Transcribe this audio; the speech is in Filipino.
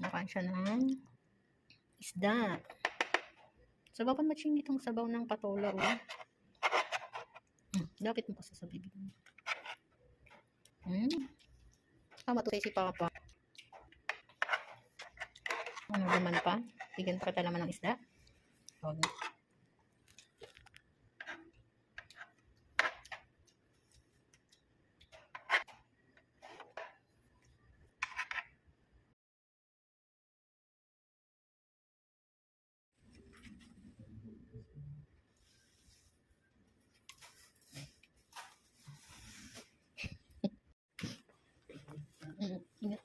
Nakain siya ng isda. Sabawan mo ching itong sabaw ng patola. Oh. Hmm, mo kasi sa bibig mo. Hmm. Tama to si Papa. Ano naman pa? Bigyan pa kita naman ng isda. Huwag. 嗯，应该。